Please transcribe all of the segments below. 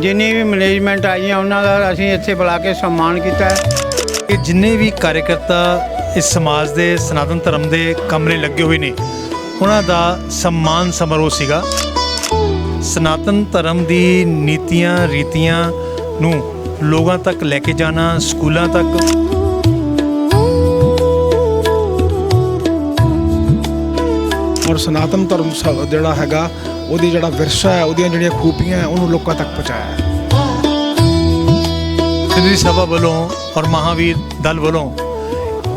ਜਿੰਨੀ ਵੀ ਮੈਨੇਜਮੈਂਟ ਆਈਆਂ, ਉਹਨਾਂ ਦਾ ਅਸੀਂ ਇੱਥੇ ਬੁਲਾ ਕੇ ਸਨਮਾਨ ਕੀਤਾ ਹੈ। ਇਹ ਜਿੰਨੇ ਵੀ ਕਾਰਜਕਰਤਾ ਇਸ ਸਮਾਜ ਦੇ, ਸਨਾਤਨ ਧਰਮ ਦੇ ਕਮਰੇ ਲੱਗੇ ਹੋਏ ਨੇ, ਉਹਨਾਂ ਦਾ ਸਨਮਾਨ ਸਮਾਰੋਹ ਸੀਗਾ। ਸਨਾਤਨ ਧਰਮ ਦੀ ਨੀਤੀਆਂ, ਰੀਤੀਆਂ ਨੂੰ ਲੋਕਾਂ ਤੱਕ ਲੈ ਕੇ ਜਾਣਾ, ਸਕੂਲਾਂ ਤੱਕ ਔਰ ਸਨਾਤਨ ਧਰਮ ਸ- ਜਿਹੜਾ ਹੈਗਾ ਉਹਦੀ ਜਿਹੜਾ ਵਿਰਸਾ ਹੈ ਉਹਦੀਆਂ ਜਿਹੜੀਆਂ ਖੂਬੀਆਂ ਹੈ ਉਹਨੂੰ ਲੋਕਾਂ ਤੱਕ ਪਹੁੰਚਾਇਆ ਹੈ। ਸਿੱਧੀ ਸਭਾ ਵੱਲੋਂ ਔਰ ਮਹਾਵੀਰ ਦਲ ਵੱਲੋਂ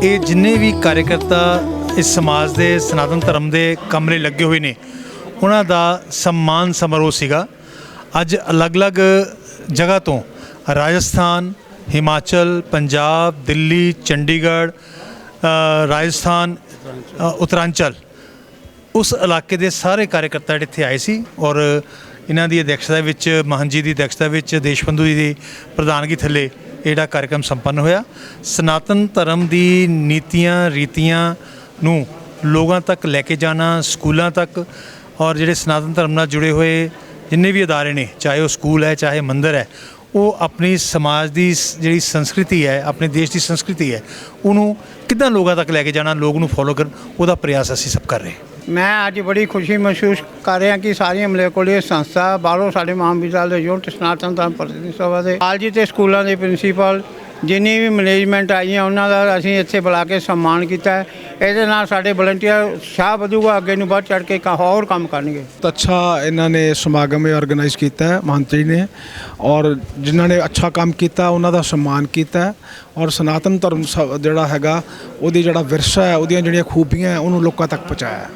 ਇਹ ਜਿੰਨੇ ਵੀ ਕਾਰਜਕਰਤਾ ਇਸ ਸਮਾਜ ਦੇ ਸਨਾਤਨ ਧਰਮ ਦੇ ਕੰਮ ਲਈ ਲੱਗੇ ਹੋਏ ਨੇ ਉਹਨਾਂ ਦਾ ਸਨਮਾਨ ਸਮਾਰੋਹ ਸੀਗਾ। ਅੱਜ ਅਲੱਗ-ਅਲੱਗ ਜਗ੍ਹਾ ਤੋਂ ਰਾਜਸਥਾਨ ਹਿਮਾਚਲ ਪੰਜਾਬ ਦਿੱਲੀ ਚੰਡੀਗੜ੍ਹ ਰਾਜਸਥਾਨ ਅ, ਉੱਤਰਾਂਚਲ ਉਸ ਇਲਾਕੇ ਦੇ ਸਾਰੇ ਕਾਰਜਕਰਤਾ ਜਿਹੜੇ ਇੱਥੇ ਆਏ ਸੀ ਔਰ ਇਹਨਾਂ ਦੀ ਅਧਿਕਸ਼ਤਾ ਵਿੱਚ ਮਹਾਂ ਜੀ ਦੀ ਅਧਿਕਸ਼ਤਾ ਵਿੱਚ ਦੇਸ਼ਬੰਧੂ ਜੀ ਦੀ ਪ੍ਰਧਾਨਗੀ ਥੱਲੇ ਇਹ ਜਿਹੜਾ ਕਾਰਜਕ੍ਰਮ ਸੰਪੰਨ ਹੋਇਆ। ਸਨਾਤਨ ਧਰਮ ਦੀ ਨੀਤੀਆਂ, ਰੀਤੀਆਂ ਨੂੰ ਲੋਕਾਂ ਤੱਕ ਲੈ ਕੇ ਜਾਣਾ, ਸਕੂਲਾਂ ਤੱਕ ਔਰ ਜਿਹੜੇ ਸਨਾਤਨ ਧਰਮ ਨਾਲ ਜੁੜੇ ਹੋਏ ਜਿੰਨੇ ਵੀ ਅਦਾਰੇ ਨੇ, ਚਾਹੇ ਉਹ ਸਕੂਲ ਹੈ, ਚਾਹੇ ਮੰਦਿਰ ਹੈ, ਉਹ ਆਪਣੀ ਸਮਾਜ ਦੀ ਸ- ਜਿਹੜੀ ਸੰਸਕ੍ਰਿਤੀ ਹੈ, ਆਪਣੇ ਦੇਸ਼ ਦੀ ਸੰਸਕ੍ਰਿਤੀ ਹੈ, ਉਹਨੂੰ ਕਿੱਦਾਂ ਲੋਕਾਂ ਤੱਕ ਲੈ ਕੇ ਜਾਣਾ, ਲੋਕ ਨੂੰ ਫੋਲੋ ਕਰਨ, ਉਹਦਾ ਪ੍ਰਯਾਸ ਅਸੀਂ ਸਭ ਕਰ ਰਹੇ ਹਾਂ। ਮੈਂ ਅੱਜ ਬੜੀ ਖੁਸ਼ੀ ਮਹਿਸੂਸ ਕਰ ਰਿਹਾ ਕਿ ਸਾਰੀਆਂ ਮਲੇਕੋਲੀ ਸੰਸਥਾ, ਬਾਹਰੋਂ ਸਾਡੇ ਮਹਾਂਵਿਦਿਆਲय ਦੇ ਯੂਨਿਟ ਸਨਾਤਨ ਧਰਮ ਪ੍ਰਤੀ ਸਭਾ ਦੇ ਕਾਲਜ ਤੇ ਸਕੂਲਾਂ ਦੇ ਪ੍ਰਿੰਸੀਪਲ, ਜਿੰਨੀ ਵੀ ਮੈਨੇਜਮੈਂਟ ਆਈਆਂ, ਉਹਨਾਂ ਦਾ ਅਸੀਂ ਇੱਥੇ ਬੁਲਾ ਕੇ ਸਨਮਾਨ ਕੀਤਾ ਹੈ। ਇਹਦੇ ਨਾਲ ਸਾਡੇ ਵਲੰਟੀਅਰ ਸ਼ਾਹ ਵਧੂਗਾ, ਅੱਗੇ ਨੂੰ ਵੱਧ ਚੜ ਕੇ ਕ- ਹੋਰ ਕੰਮ ਕਰਨਗੇ। ਤਾਂ ਅੱਛਾ, ਇਹਨਾਂ ਨੇ ਸਮਾਗਮ ਇਹ ਆਰਗੇਨਾਈਜ਼ ਕੀਤਾ ਹੈ ਮੰਤਰੀ ਨੇ। ਔਰ ਜਿਨ੍ਹਾਂ ਨੇ ਅੱਛਾ ਕੰਮ ਕੀਤਾ, ਉਹਨਾਂ ਦਾ ਸਨਮਾਨ ਕੀਤਾ ਔਰ ਸਨਾਤਨ ਧਰਮ ਸ- ਜਿਹੜਾ ਹੈਗਾ, ਉਹਦੀ ਜਿਹੜਾ ਵਿਰਸਾ ਹੈ, ਉਹਦੀਆਂ ਜਿਹੜੀਆਂ ਖੂਬੀਆਂ ਉਹਨੂੰ ਲੋਕਾਂ ਤੱਕ ਪਹੁੰਚਾਇਆ